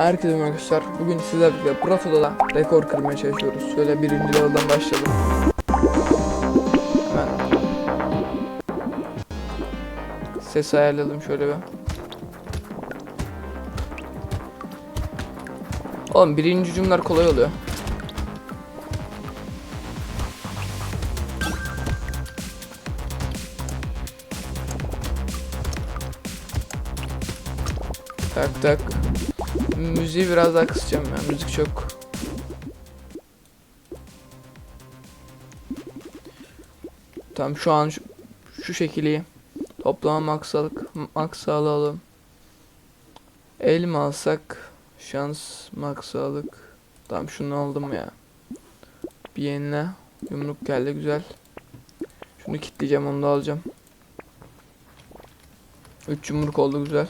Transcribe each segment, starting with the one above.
Herkese merhaba arkadaşlar. Bugün sizlerle birlikte Proto'da rekor kırmaya çalışıyoruz. Şöyle birinci level'dan başlayalım. Hemen. Ses ayarlayalım şöyle bir. Oğlum birinci cümleler kolay oluyor. Tak tak. Müziği biraz daha kısacağım ya. Müzik çok. Tamam şu an şu, şu şekil iyi. Toplama maksalık max alalım. El mi alsak? Şans max sağlık. Tamam şunu aldım ya. Bir yenile. Yumruk geldi güzel. Şunu kitleyeceğim onu da alacağım. 3 yumruk oldu güzel.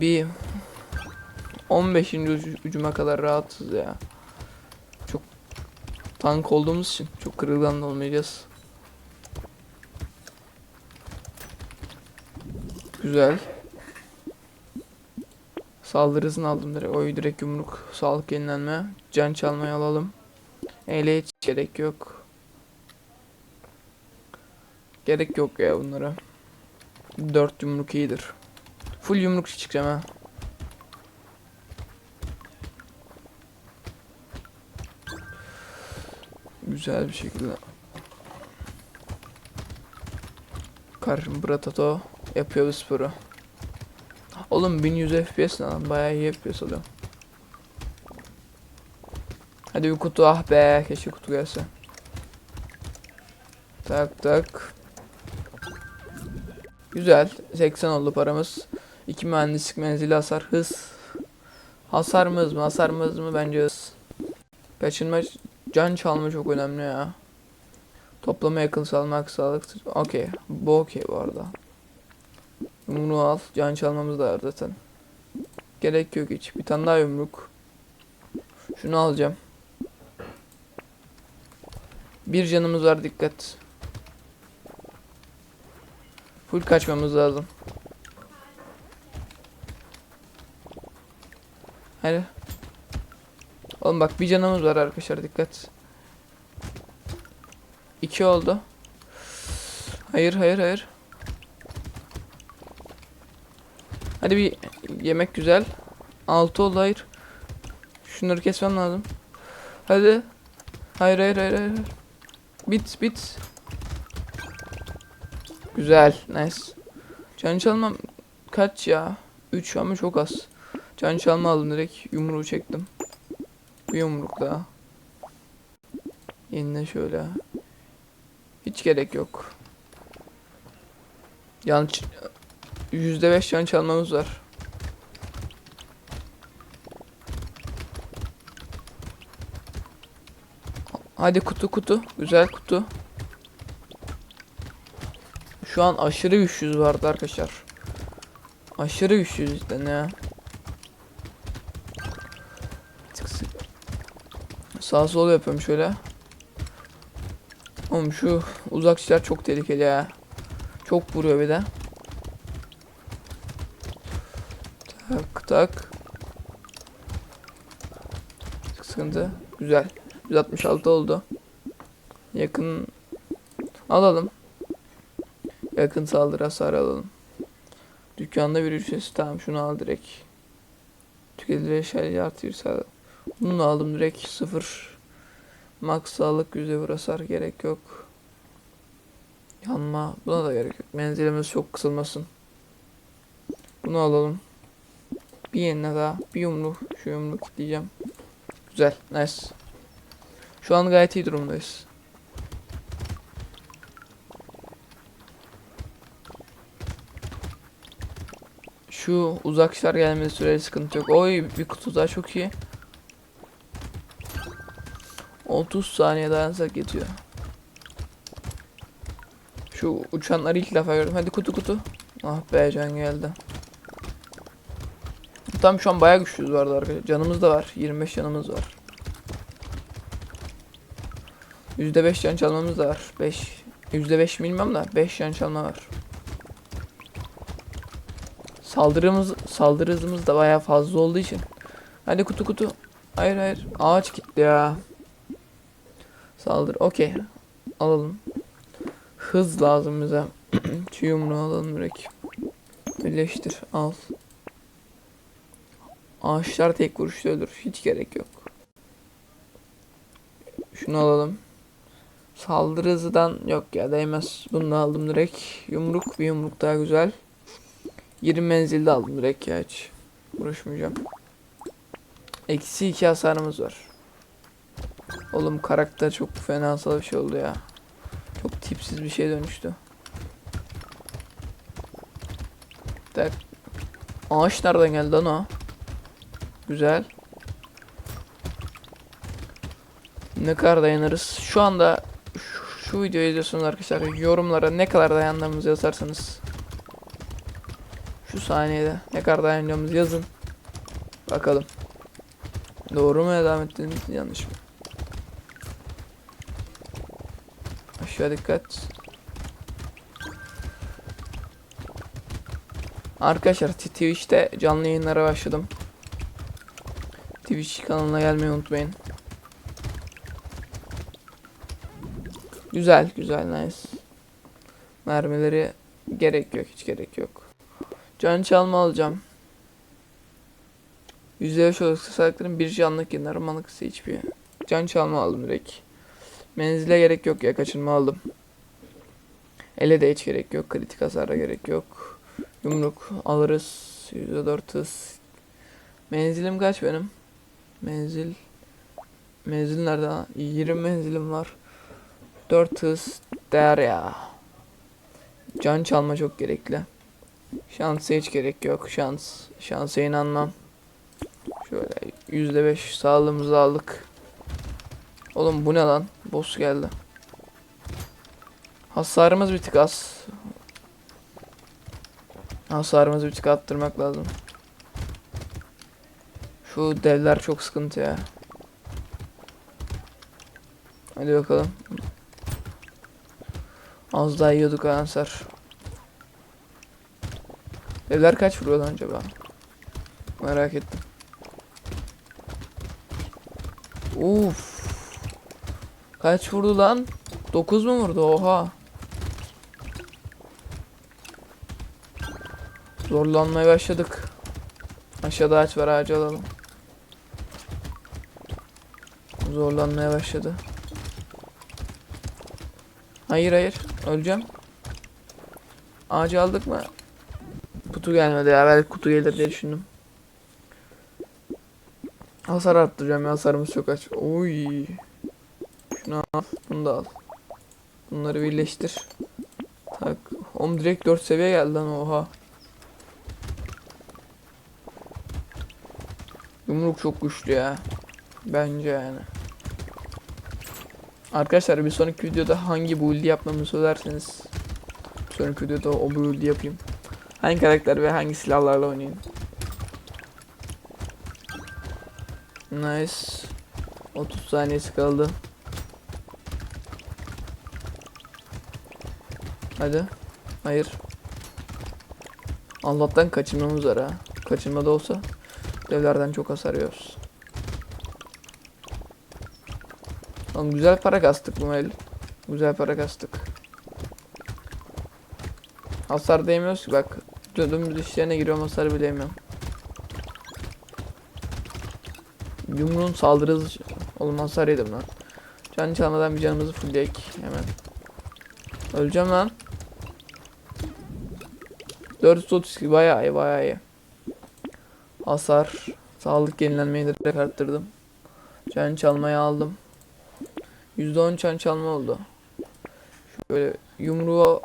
Bir 15. ucu- ucuma kadar rahatsız ya. Çok tank olduğumuz için çok kırılgan da olmayacağız. Güzel. Saldırı hızını aldım direkt. Oy direkt yumruk. Sağlık yenilenme. Can çalmayı alalım. Ele hiç gerek yok. Gerek yok ya bunlara. 4 yumruk iyidir. Full yumruk çıkacağım ha. Güzel bir şekilde. Karşım Bratato yapıyor bu sporu. Oğlum 1100 FPS lan bayağı iyi FPS oluyor. Hadi bir kutu ah be keşke kutu gelse. Tak tak. Güzel 80 oldu paramız. İki mühendislik menzili hasar hız. Hasar mı hız mı hasar mı hız mı bence hız. Kaçınma can çalma çok önemli ya. Toplama yakın salmak sağlık. Okey. Bu okey bu arada. Yumruğu al. Can çalmamız da var zaten. Gerek yok hiç. Bir tane daha yumruk. Şunu alacağım. Bir canımız var dikkat. Full kaçmamız lazım. Hadi. Oğlum bak bir canımız var arkadaşlar dikkat. İki oldu. Hayır hayır hayır. Hadi bir yemek güzel. Altı oldu hayır. Şunları kesmem lazım. Hadi. Hayır hayır hayır hayır. Bit bit. Güzel. Nice. Can çalmam kaç ya? 3 ama çok az. Can çalma aldım direkt. Yumruğu çektim. Bir yumruk daha. Yenile şöyle. Hiç gerek yok. Yan yüzde beş can çalmamız var. Hadi kutu kutu. Güzel kutu. Şu an aşırı güçlüyüz vardı arkadaşlar. Aşırı güçlüyüz cidden ya. Sağ sol yapıyorum şöyle. Oğlum şu uzakçılar çok tehlikeli ya. Çok vuruyor bir de. Tak tak. Sıkıntı. Güzel. 166 oldu. Yakın alalım. Yakın saldırı hasarı alalım. Dükkanda bir ücretsiz tamam şunu al direkt. Tüketilir eşyayı artı bir. Bunu aldım direkt sıfır. Max sağlık yüzde bir hasar gerek yok. Yanma buna da gerek yok. Menzilimiz çok kısılmasın. Bunu alalım. Bir yenine daha. Bir yumruk. Şu yumruk kitleyeceğim. Güzel. Nice. Şu an gayet iyi durumdayız. Şu uzaklar gelmesi süreli sıkıntı yok. Oy bir kutu daha çok iyi. 30 saniye dayansak yetiyor. Şu uçanları ilk defa gördüm. Hadi kutu kutu. Ah be can geldi. Tam şu an bayağı güçlüyüz vardı arkadaşlar. Canımız da var. 25 canımız var. %5 can çalmamız da var. 5 %5 bilmem da 5 can çalma var. Saldırımız saldırı hızımız da bayağı fazla olduğu için. Hadi kutu kutu. Hayır hayır. Ağaç gitti ya. Saldır. Okey. Alalım. Hız lazım bize. Şu yumruğu alalım direkt. Birleştir. Al. Ağaçlar tek vuruşta ölür. Hiç gerek yok. Şunu alalım. Saldırı hızından yok ya değmez. Bunu da aldım direkt. Yumruk bir yumruk daha güzel. 20 menzilde aldım direkt ya hiç. Uğraşmayacağım. Eksi 2 hasarımız var. Oğlum karakter çok fenasal bir şey oldu ya. Çok tipsiz bir şeye dönüştü. Der. Ağaç nereden geldi lan o? Güzel. Ne kadar dayanırız? Şu anda şu, şu videoyu izliyorsunuz arkadaşlar. Yorumlara ne kadar dayandığımızı yazarsanız. Şu saniyede ne kadar dayanacağımızı yazın. Bakalım. Doğru mu devam ettiğimiz yanlış mı? Aşağı dikkat. Arkadaşlar Twitch'te canlı yayınlara başladım. Twitch kanalına gelmeyi unutmayın. Güzel, güzel, nice. Mermileri gerek yok, hiç gerek yok. Can çalma alacağım. %5 olarak sağlıkların bir canlık yenir, malık ise hiçbir. Can çalma aldım direkt. Menzile gerek yok ya, kaçırma aldım. Ele de hiç gerek yok, kritik hasara gerek yok. Yumruk alırız. %4 hız. Menzilim kaç benim? Menzil. Menzil nerede? ha? 20 menzilim var. 4 hız değer ya. Can çalma çok gerekli. Şansa hiç gerek yok. Şans. Şansa inanmam. Şöyle %5 sağlığımızı aldık. Oğlum bu ne lan? Boss geldi. Hasarımız bir tık az. Hasarımızı bir tık arttırmak lazım. Şu devler çok sıkıntı ya. Hadi bakalım. Az daha yiyorduk ha hasar. Devler kaç vuruyor lan acaba? Merak ettim. Uf. Kaç vurdu lan? 9 mu vurdu? Oha. Zorlanmaya başladık. Aşağıda ağaç var ağacı alalım. Zorlanmaya başladı. Hayır hayır. Öleceğim. Ağacı aldık mı? Kutu gelmedi ya. Belki kutu gelir diye düşündüm. Hasar arttıracağım ya. Hasarımız çok aç. Oy. Şunu al. Bunu da al. Bunları birleştir. Tak. Oğlum direkt 4 seviye geldi lan oha. Yumruk çok güçlü ya. Bence yani. Arkadaşlar bir sonraki videoda hangi build yapmamı söylerseniz sonraki videoda o build yapayım. Hangi karakter ve hangi silahlarla oynayayım. Nice. 30 saniyesi kaldı. Hadi. Hayır. Allah'tan kaçırmamız var ha. Kaçırma da olsa devlerden çok hasar yiyoruz. Lan güzel para kastık bu el. Güzel para kastık. Hasar değmiyoruz ki bak. Dümdüz işlerine giriyorum hasar bile yemiyorum. Yumruğun saldırı hızı... Oğlum hasar yedim lan. Can çalmadan bir canımızı fullleyek hemen. Öleceğim lan. 432 bayağı iyi bayağı iyi. Hasar. Sağlık yenilenmeyi direkt arttırdım. Can çalmayı aldım. %10 can çalma oldu. Şöyle yumruğu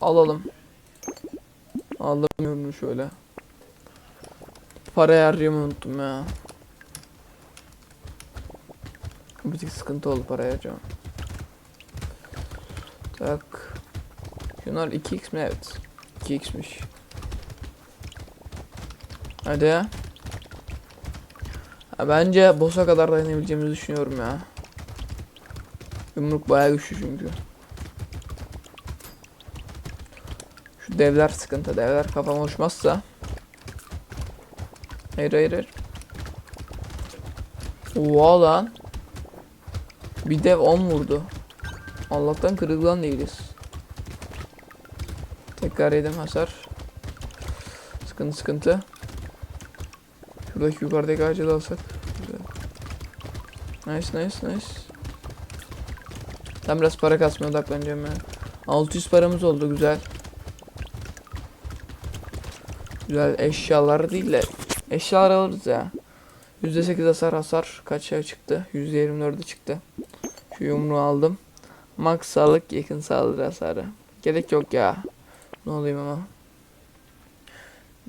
alalım. Aldım yumruğu şöyle. Para harcamayı unuttum ya. Bir sıkıntı oldu para harcama. Tak. Şunlar 2x mi? Evet. 2x'miş. Hadi ya. Bence boss'a kadar dayanabileceğimizi düşünüyorum ya. Yumruk bayağı güçlü çünkü. Şu devler sıkıntı. Devler kafam uçmazsa. Hayır hayır hayır. Oha lan. Bir dev 10 vurdu. Allah'tan kırılgan değiliz. Tekrar yedim hasar. Sıkıntı sıkıntı. Şuradaki yukarıdaki ağacı da alsak. Nice nice nice. Ben biraz para kasmaya odaklanacağım ya. 600 paramız oldu güzel. Güzel eşyalar değil de eşyalar alırız ya. %8 hasar hasar kaça çıktı? %24'e çıktı. Şu yumruğu aldım. Max sağlık yakın saldırı hasarı. Gerek yok ya. Ne olayım ama.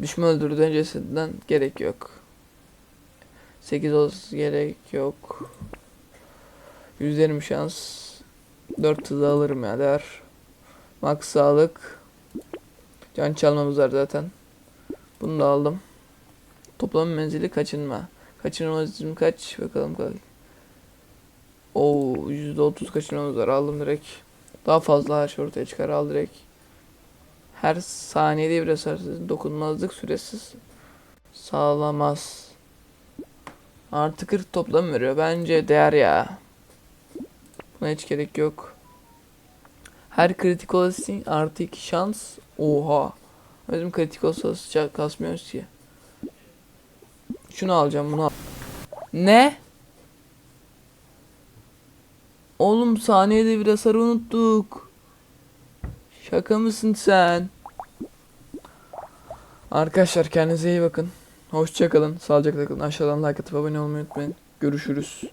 Düşman öldürdü öncesinden gerek yok. 8 olsun gerek yok. %20 şans. 4 hızı alırım ya der. Max sağlık. Can çalmamız var zaten. Bunu da aldım. Toplam menzili kaçınma. Kaçınmamız kaç? Bakalım kaç. Oo %30 kaçınmamız var. Aldım direkt. Daha fazla her şey ortaya çıkar. Al direkt. Her saniyede bir hasarsız dokunmazlık süresiz sağlamaz. Artı 40 toplam veriyor. Bence değer ya. Buna hiç gerek yok. Her kritik olası artı 2 şans. Oha. Bizim kritik olsa kasmıyoruz ki. Şunu alacağım bunu al. Ne? Oğlum saniyede bir hasar unuttuk. Şaka mısın sen? Arkadaşlar kendinize iyi bakın. Hoşçakalın. Sağlıcakla kalın. Aşağıdan like atıp abone olmayı unutmayın. Görüşürüz.